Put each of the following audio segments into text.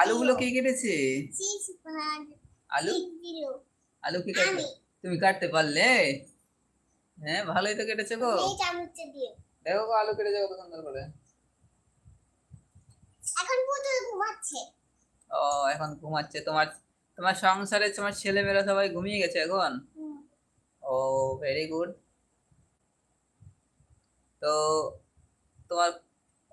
আলুগুলো কে কেটেছে? আলু? আলু কে তুমি কাটতে পারলে? হ্যাঁ ভালোই তো গো। দেখো গো আলু কেটে সুন্দর করে। এখন পুতুল ঘুমাচ্ছে। ও এখন ঘুমাচ্ছে। তোমার তোমার সংসারে তোমার ছেলেমেয়েরা সবাই ঘুমিয়ে গেছে এখন? ও ভেরি গুড তো তোমার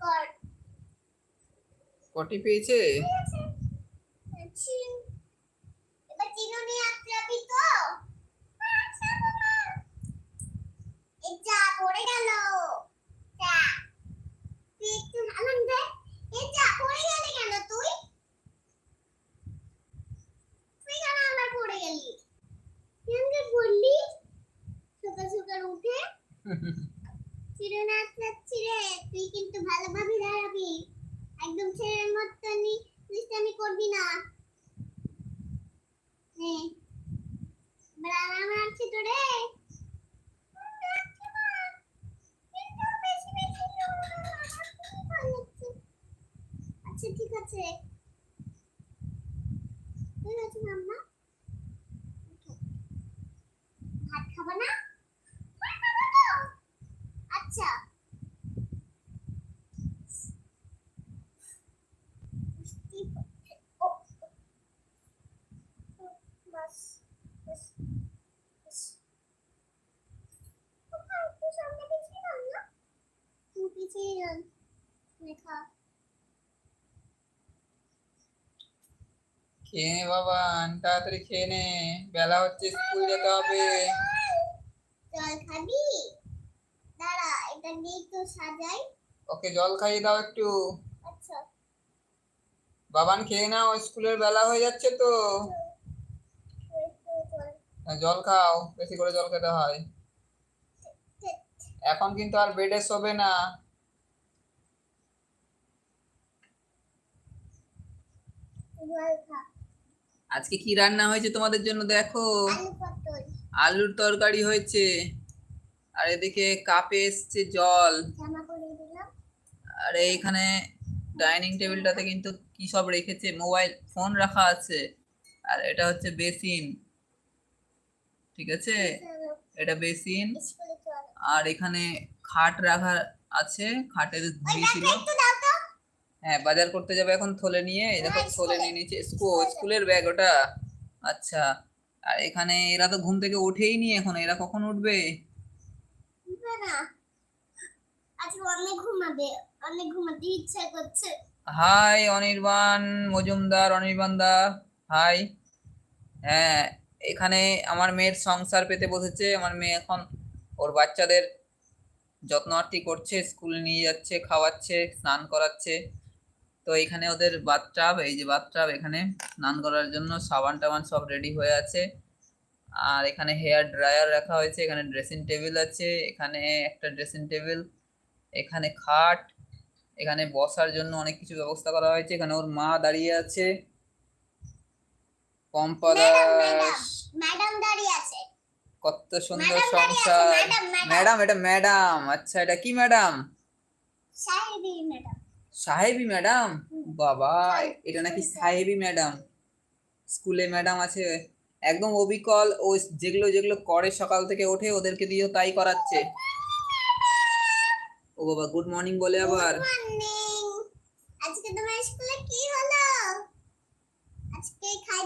কর। পটি পেয়েছে ঠিক আছে চিন এবার চিনো নিয়ে আসতে যাবি তো আচ্ছা বাবা যা পড়ে গেল। তুই একটু আনন্দ দে এই যা পড়ে গেলি কেন তুই? তুই কেন আবার পড়ে গেলি? কেমনে পড়লি? সকাল সকাল উঠে। চিড়ে নাচ নাচছি রে। তুই কিন্তু ভালোভাবে দাঁড়াবি। একদম ছেলের মতনই দুষ্টামি করবি না নে এবার আরাম আছে তো রে আচ্ছা ঠিক আছে ঠিক আছে মাম্মা ভাত খাবা না ভাত খাব তো আচ্ছা বৃষ্টি পড়ছে। ও, ও, বাস, বাস, বাস। কোথায়? একটু সামনে পিছিয়ে যান না? তুমি পিছিয়ে যান। লেখা। খেয়ে নে বাবা তাড়াতাড়ি খেয়ে নে। বেলা হচ্ছে স্কুল যেতে হবে। জল খাবি? দাঁড়া এটা দিয়ে একটু সাজাই। ওকে জল খাইয়ে দাও একটু। আচ্ছা। বাবান খেয়ে নাও স্কুলের বেলা হয়ে যাচ্ছে তো। জল। হ্যাঁ, জল খাও বেশি করে জল খেতে হয়। এখন কিন্তু আর বেডে শোবে না। জল খা। আজকে কি রান্না হয়েছে তোমাদের জন্য দেখো? আলুর তরকারি হয়েছে। আর এদিকে কাপে এসছে জল। আর এইখানে ডাইনিং টেবিলটাতে কিন্তু কি সব রেখেছে? মোবাইল ফোন রাখা আছে। আর এটা হচ্ছে বেসিন। ঠিক আছে? এটা বেসিন। আর এখানে খাট রাখা আছে। খাটের ঝুড়ি ছিল ব্যাগটা একটু দাও তো হ্যাঁ বাজার করতে যাবে এখন থলে নিয়ে। এই দেখো হ্যাঁ, থলে নিয়ে নিচে স্কুল স্কুলের ব্যাগ ওটা। আচ্ছা আর এখানে এরা তো ঘুম থেকে উঠেই নি এখন। এরা কখন উঠবে? হাই অনির্বাণ মজুমদার অনির্বাণ দা হাই। হ্যাঁ এখানে আমার মেয়ের সংসার পেতে বসেছে। আমার মেয়ে এখন ওর বাচ্চাদের যত্নআত্তি করছে স্কুল নিয়ে যাচ্ছে খাওয়াচ্ছে স্নান করাচ্ছে। তো এখানে ওদের বাথটাব এই যে বাথটাব এখানে স্নান করার জন্য সাবান টাবান সব রেডি হয়ে আছে। আর এখানে হেয়ার ড্রায়ার রাখা হয়েছে এখানে ড্রেসিং টেবিল আছে এখানে একটা ড্রেসিং টেবিল এখানে খাট এখানে বসার জন্য অনেক কিছু ব্যবস্থা করা হয়েছে। এখানে ওর মা দাঁড়িয়ে আছে। Pampa madam madam Das. Madam দাঁড়িয়ে আছে। কত সুন্দর সংসার। Madam madam. ম্যাডাম এটা ম্যাডাম। আচ্ছা এটা কি ম্যাডাম? ম্যাডাম। সাহেবী ম্যাডাম? বাবা এটা নাকি সাহেবি। ম্যাডাম? স্কুলে ম্যাডাম আছে একদম অবিকল ও যেগুলো যেগুলো করে সকাল থেকে ওঠে ওদেরকে দিয়েও তাই করাচ্ছে। ও বাবা গুড মর্নিং বলে আবার। আজকে তোমার স্কুলে কি হলো? আজকে খাই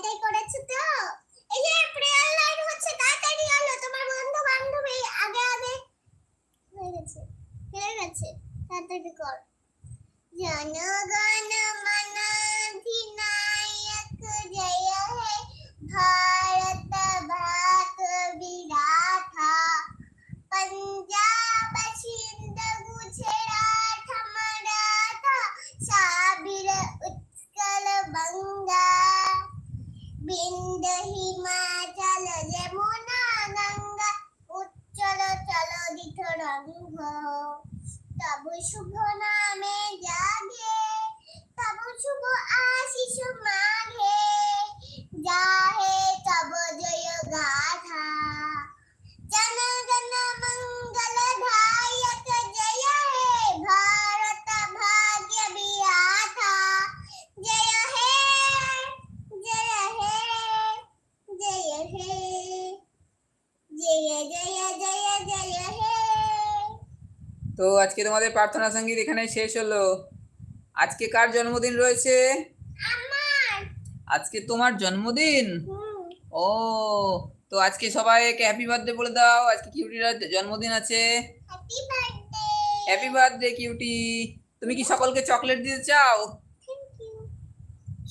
গোবিন্দ হিমাচল যমুনা গঙ্গা উচ্চল চল দিত রঙ্গ তবু শুভ নামে জাগে, তবু শুভ আশিস মাঘে। যাহে তব জয় গাধা। জন গণ মঙ্গল তো আজকে তোমাদের প্রার্থনা সংগীত এখানে শেষ হলো। আজকে কার জন্মদিন রয়েছে? আজকে তোমার জন্মদিন? ও তো আজকে সবাইকে হ্যাপি বার্থডে বলে দাও। আজকে কিউটির জন্মদিন আছে। Happy birthday happy birthday cutie তুমি কি সকলকে চকলেট দিতে চাও?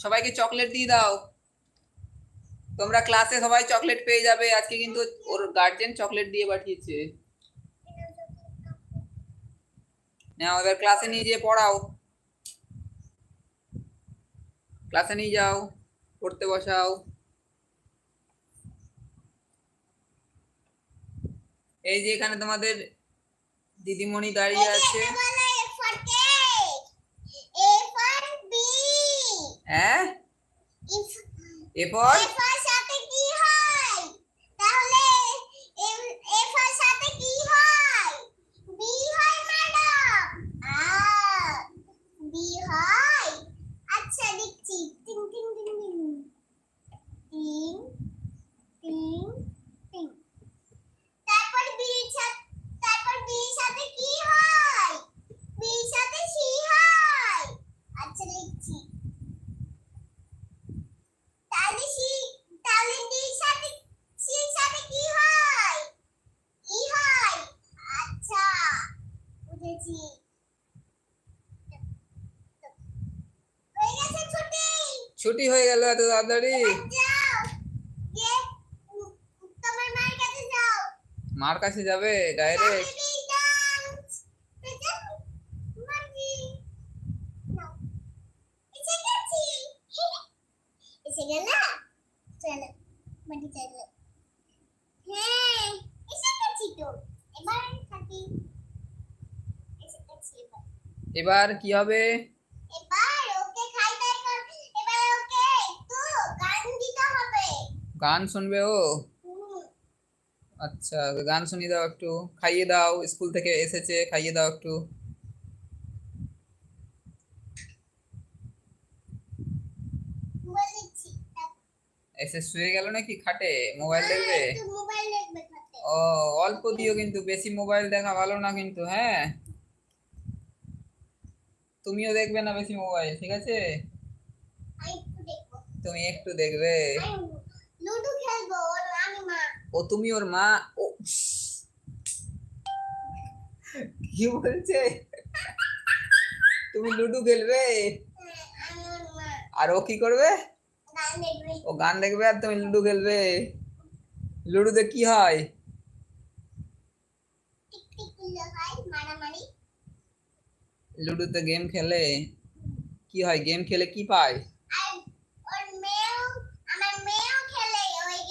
সবাইকে চকলেট দিয়ে দাও। তোমরা ক্লাসে সবাই চকলেট পেয়ে যাবে। আজকে কিন্তু ওর গার্জেন চকলেট দিয়ে পাঠিয়েছে। নাও এবার ক্লাসে নিয়ে যেয়ে পড়াও। ক্লাসে নিয়ে যাও পড়তে বসাও। এই যে এখানে তোমাদের দিদিমণি দাঁড়িয়ে আছে। হ্যাঁ? এরপর সাথে কি হয় তাহলে এ- এফার সাথে কি হয় বি হয় ম্যাডাম আ বি হয় আচ্ছা লিখছি টিং টিং টিং টিং টিং টিং টিং তারপর বি সাথে তারপর বি সাথে কি হয় বি সাথে সি হয় আচ্ছা লিখছি তাহলে সি তাহলে ডির সাথে সির সাথে কি হয় ই হয় আচ্ছা বুঝেছি হয়ে গেছে ছুটি ছুটি হয়ে গেল এত তাড়াতাড়ি এবার মার কাছে যাবে direct Family dance. Present Margie. No. এসে গেছি। এসে গেলা? চলো, বাড়ি চলো। হ্যাঁ, এসে গেছি তো। এবার থাকি। এসে গেছি এবার। এবার কি হবে এবার ওকে খাইতে কর- এবার ওকে একটু গান দিতে হবে। গান শুনবে ও? আচ্ছা গান শুনিয়ে দাও একটু। খাইয়ে দাও স্কুল থেকে এসেছে খাইয়ে দাও একটু। এসে শুয়ে গেল নাকি খাটে? মোবাইল দেখবে। ও অল্প দিও কিন্তু বেশি মোবাইল দেখা ভালো না কিন্তু হ্যাঁ? তুমিও দেখবে না বেশি মোবাইল ঠিক আছে? তুমি একটু দেখবে। লুডো খেলব ওর আমি মা। ও তুমি ওর মা? ও কি বলছে? তুমি লুডো খেলবে? আর ও কি করবে? ও গান দেখবে আর তুমি লুডো খেলবে? লুডোতে কি হয়? লুডোতে গেম খেলে? কি হয়? গেম খেলে কি পায়? আর ওর মেয়েও আমার মেয়েও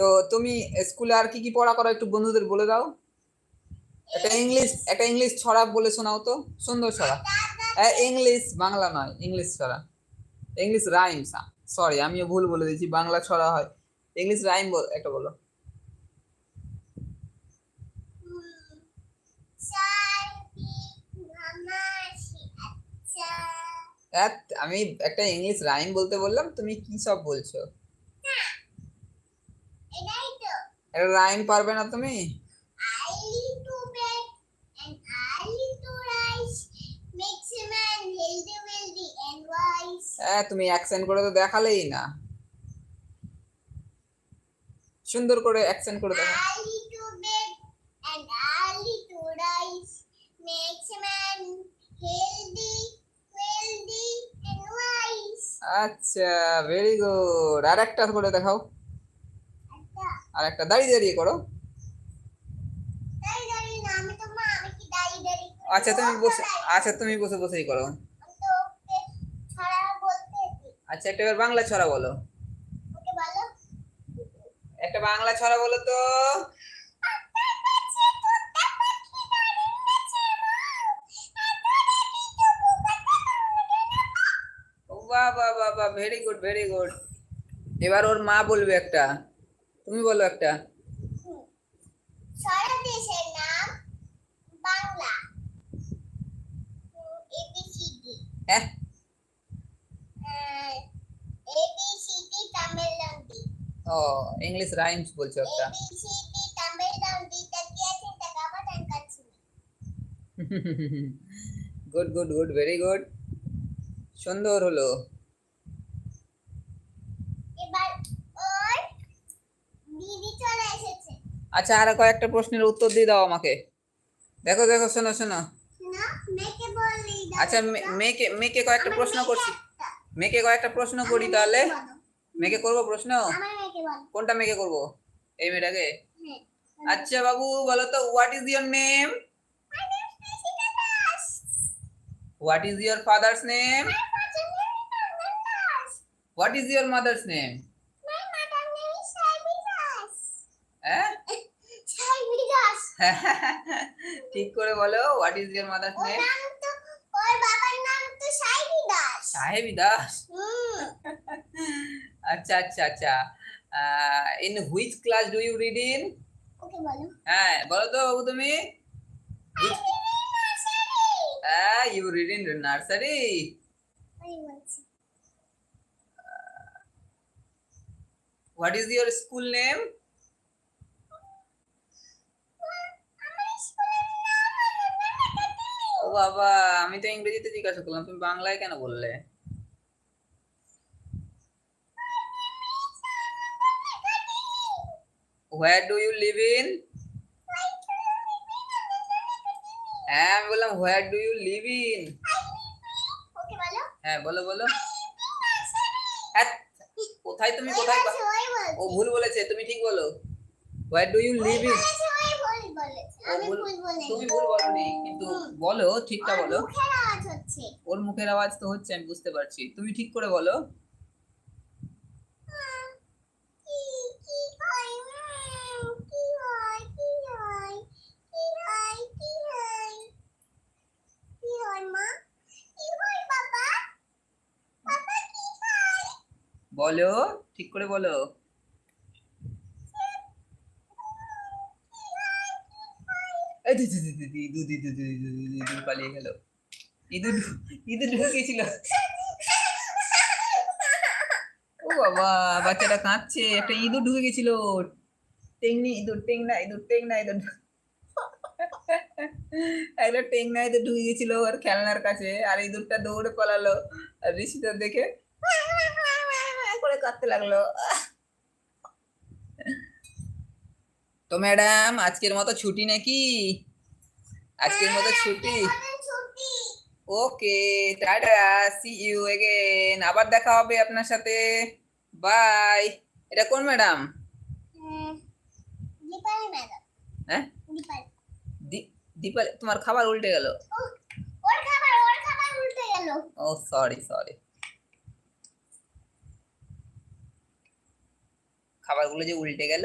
তো তুমি স্কুলে আর কি কি পড়া করো একটু বন্ধুদের বলে দাও? একটা ইংলিশ একটা ইংলিশ ছড়া বলে শোনাও তো, সুন্দর ছড়া। ইংলিশ, বাংলা নয়, ইংলিশ ছড়া। ইংলিশ রাইমস সরি আমিও ভুল বলে দিয়েছি, বাংলা ছড়া হয়। ইংলিশ রাইম একটা বলো। আমি একটা ইংলিশ রাইম বলতে বললাম, তুমি কি সব বলছো? রাইম পারবে না তুমি? হ্যাঁ তুমি অ্যাকসেন্ট করে তো দেখালেই না। সুন্দর করে অ্যাকসেন্ট করে দেখো। আচ্ছা ভেরি গুড আর একটা করে দেখাও। আর একটা দাঁড়িয়ে দাঁড়িয়ে করো আচ্ছা তুমি বসে আচ্ছা তুমি বসে বসেই করো। আচ্ছা একটা এবার বাংলা ছড়া বলো। একটা বাংলা ছড়া বলো তো। বাহ বাহ বাহ বাহ ভেরি গুড ভেরি গুড এবার ওর মা বলবে একটা। তুমি বলো একটা। সারা দেশের নাম বাংলা। এবিসিডি হ্যাঁ। এবিসিডি তামিলনাড়ু। ও ইংলিশ রাইমস বলছো একটা। ABCD Tamil Nadu good good good very good সুন্দর হলো এবার ওর দিদি চলে এসেছে আচ্ছা আর কয়েকটা প্রশ্নের উত্তর দিয়ে দাও আমাকে। দেখো দেখো শোনো শোনো। আচ্ছা মেয়েকে মেয়েকে কয়েকটা প্রশ্ন করছি। মেয়েকে কয়েকটা প্রশ্ন করি তাহলে। মেয়েকে করব প্রশ্ন? কোনটা মেয়েকে করব? এই মেয়েটাকে? হ্যাঁ। আচ্ছা বাবু বলো তো what is your name. What is your father's name. What is your mother's name ঠিক করে বলো হোয়াট ইজ ইয়োর মাদার্স ওর নেম নাম তো ওর বাবার নাম তো সাইবি দাস। সাহেবী দাস? আচ্ছা আচ্ছা আচ্ছা। In which class do you read in okay বলো। হ্যাঁ বলো তো বাবু তুমি। হ্যাঁ you read in nursery what is your school name আমার স্কুলের নাম ও বাবা আমি তো ইংরেজিতে জিজ্ঞাসা করলাম তুমি বাংলায় কেন বললে? Where do you live in হ্যাঁ আমি বললাম where do you live in হ্যাঁ বলো বলো। হ্যাঁ, কোথায় তুমি কোথায় ও ভুল বলেছে তুমি ঠিক বলো। Where do you live in তুমি ভুল বলনি কিন্তু বলো ঠিকটা বলো। ওর মুখের আওয়াজ তো হচ্ছে আমি বুঝতে পারছি। তুমি ঠিক করে বলো। কি কি হয় উম, পালিয়ে গেল ঢুকেছিল ও বাবা বাচ্চাটা কাঁদছে একটা ইঁদুর ঢুকে গেছিল টেংনি ইঁদুর টেংনা ইঁদুর টেংনা ইঁদুর একটা টেংনা ইঁদুর ঢুকে গেছিল ওর খেলনার কাছে আর ইঁদুরটা দৌড়ে পালালো আর ঋষিটা দেখে করে কাঁদতে লাগল। তো ম্যাডাম আজকের মতো ছুটি নাকি? আজকের মতো ছুটি। Okay tata see you again আবার দেখা হবে আপনার সাথে। বাই এটা কোন ম্যাডাম? হ্যাঁ, দীপালি হ্যাঁ? তোমার খাবার উল্টে গেল। ও, খাবার ওর খাবার উল্টে গেল। ও সরি সরি খাবারগুলো যে উল্টে গেল।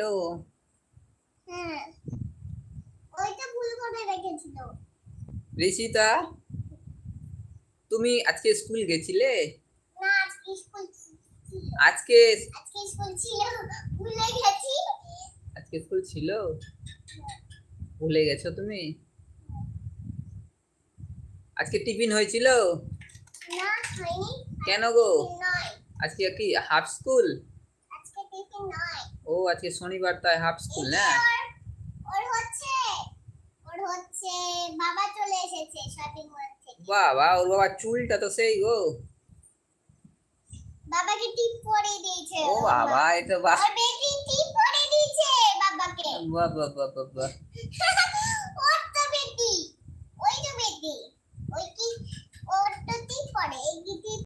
হ্যাঁ। ওইটা ভুল করে রেখেছিল। ঋষিতা তুমি আজকে স্কুল গেছিলে? না আজকে স্কুল আজকে আজকে স্কুল ছিল ভুলে গেছি। আজকে স্কুল ছিল? ভুলে গেছো তুমি? আজকে টিফিন হয়েছিল? না হয়নি। কেন গো? আজকে কি হাফ স্কুল? আজকে টিফিন নয়। ও আজকে শনিবার তাই হাফ স্কুল না? হচ্ছে বাবা চলে এসেছে শপিং মল থেকে। বাহ বাহ ওর বাবা চুলটা তো সেই গো। বাবাকে টিপ পরে দিয়েছে ও বাবা এ তো বাহ ওর বেটি টিপ পরে দিয়েছে বাবাকে। বাহ বাহ বাহ বাহ বাহ ওই তো বেটি ওই কি ওর টিপ পরে